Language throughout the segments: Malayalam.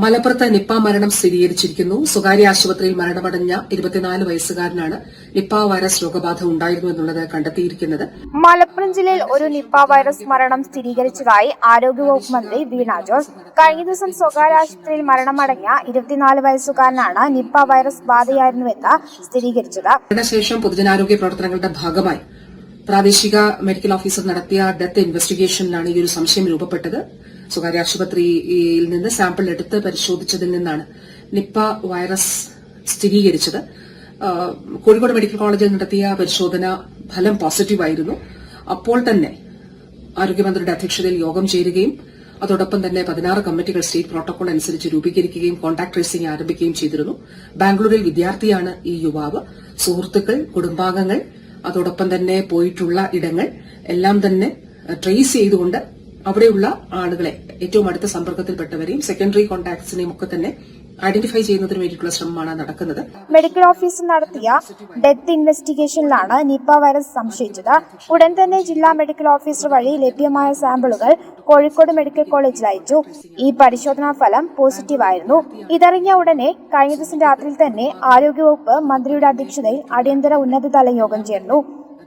മലപ്പുറത്ത് നിപ്പ മരണം സ്ഥിരീകരിച്ചിരിക്കുന്നു. സ്വകാര്യ ആശുപത്രിയിൽ മരണമടഞ്ഞ ഇരുപത്തിനാല് വയസ്സുകാരനാണ് നിപ്പ വൈറസ് രോഗബാധ ഉണ്ടായിരുന്നു എന്നുള്ളത് കണ്ടെത്തിയിരിക്കുന്നത്. മലപ്പുറം ജില്ലയിൽ ഒരു നിപ്പ വൈറസ് മരണം സ്ഥിരീകരിച്ചതായി ആരോഗ്യവകുപ്പ് മന്ത്രി വീണ ജോർജ് കഴിഞ്ഞ ദിവസം സ്വകാര്യ ആശുപത്രിയിൽ മരണമടഞ്ഞ ഇരുപത്തിനാല് വയസ്സുകാരനാണ് നിപ്പ വൈറസ് ബാധയായിരുന്നുവെന്ന് സ്ഥിരീകരിച്ചത്. മരണശേഷം പൊതുജനാരോഗ്യ പ്രവർത്തനങ്ങളുടെ ഭാഗമായി പ്രാദേശിക മെഡിക്കൽ ഓഫീസർ നടത്തിയ ഡെത്ത് ഇൻവെസ്റ്റിഗേഷനിലാണ് ഈ ഒരു സംശയം രൂപപ്പെട്ടത്. സ്വകാര്യ ആശുപത്രിയിൽ നിന്ന് സാമ്പിൾ എടുത്ത് പരിശോധിച്ചതിൽ നിന്നാണ് നിപ്പ വൈറസ് സ്ഥിരീകരിച്ചത്. കോഴിക്കോട് മെഡിക്കൽ കോളേജിൽ നടത്തിയ പരിശോധന ഫലം പോസിറ്റീവായിരുന്നു. അപ്പോൾ തന്നെ ആരോഗ്യമന്ത്രിയുടെ അധ്യക്ഷതയിൽ യോഗം ചേരുകയും അതോടൊപ്പം തന്നെ പതിനാറ് കമ്മിറ്റികൾ സ്റ്റേറ്റ് പ്രോട്ടോകോൾ അനുസരിച്ച് രൂപീകരിക്കുകയും കോൺടാക്ട് ട്രേസിംഗ് ആരംഭിക്കുകയും ചെയ്തിരുന്നു. ബാംഗ്ലൂരിൽ വിദ്യാർത്ഥിയാണ് ഈ യുവാവ്. സുഹൃത്തുക്കൾ കുടുംബാംഗങ്ങൾ അതോടൊപ്പം തന്നെ പോയിട്ടുള്ള ഇടങ്ങൾ എല്ലാം തന്നെ ട്രേസ് ചെയ്തുകൊണ്ട് അവിടെയുള്ള ആളുകളെ ഏറ്റവും അടുത്ത സമ്പർക്കത്തിൽപ്പെട്ടവരെയും സെക്കൻഡറി കോൺടാക്ട്സിനെയും ഒക്കെ തന്നെ ഐഡന്റിഫൈ ചെയ്യുന്നതിന് വേണ്ടിയിട്ടുള്ള ശ്രമമാണ് നടക്കുന്നത്. മെഡിക്കൽ ഓഫീസർ നടത്തിയ ഡെത്ത് ഇൻവെസ്റ്റിഗേഷനിലാണ് നിപ്പ വൈറസ് സംശയിച്ചത്. ഉടൻ തന്നെ ജില്ലാ മെഡിക്കൽ ഓഫീസർ വഴി ലഭ്യമായ സാമ്പിളുകൾ കോഴിക്കോട് മെഡിക്കൽ കോളേജിൽ അയച്ചു. ഈ പരിശോധനാ ഫലം പോസിറ്റീവായിരുന്നു ഇതറിഞ്ഞ ഉടനെ കഴിഞ്ഞ ദിവസം രാത്രിയിൽ തന്നെ ആരോഗ്യവകുപ്പ് മന്ത്രിയുടെ അധ്യക്ഷതയിൽ അടിയന്തര ഉന്നതതല യോഗം ചേർന്നു.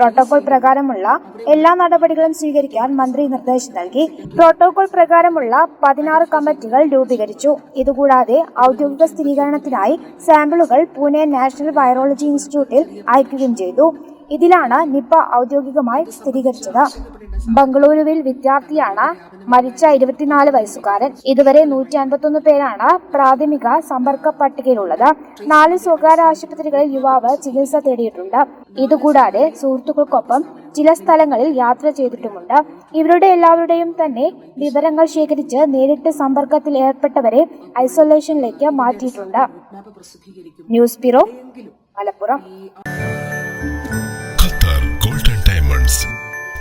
പ്രോട്ടോകോൾ പ്രകാരമുള്ള എല്ലാ നടപടികളും സ്വീകരിക്കാൻ മന്ത്രി നിർദ്ദേശം നൽകി. പ്രോട്ടോകോൾ പ്രകാരമുള്ള പതിനാറ് കമ്മിറ്റികൾ രൂപീകരിച്ചു. ഇതുകൂടാതെ ഔദ്യോഗിക സ്ഥിരീകരണത്തിനായി സാമ്പിളുകൾ പൂനെ നാഷണൽ വൈറോളജി ഇൻസ്റ്റിറ്റ്യൂട്ടിൽ അയക്കുകയും ചെയ്തു. ഇതിലാണ് നിപ്പ ഔദ്യോഗികമായി സ്ഥിരീകരിച്ചത്. ബംഗളൂരുവിൽ വിദ്യാർത്ഥിയാണ് മരിച്ച ഇരുപത്തിനാല് വയസ്സുകാരൻ. ഇതുവരെ നൂറ്റി അൻപത്തൊന്ന് പേരാണ് പ്രാഥമിക സമ്പർക്ക പട്ടികയിലുള്ളത്. നാല് സ്വകാര്യ ആശുപത്രികളിൽ യുവാവ് ചികിത്സ തേടിയിട്ടുണ്ട്. ഇതുകൂടാതെ സുഹൃത്തുക്കൾക്കൊപ്പം ചില സ്ഥലങ്ങളിൽ യാത്ര ചെയ്തിട്ടുമുണ്ട്. ഇവരുടെ എല്ലാവരുടെയും തന്നെ വിവരങ്ങൾ ശേഖരിച്ച് നേരിട്ട് സമ്പർക്കത്തിൽ ഏർപ്പെട്ടവരെ ഐസൊലേഷനിലേക്ക് മാറ്റിയിട്ടുണ്ട്. News bureau Malappuram.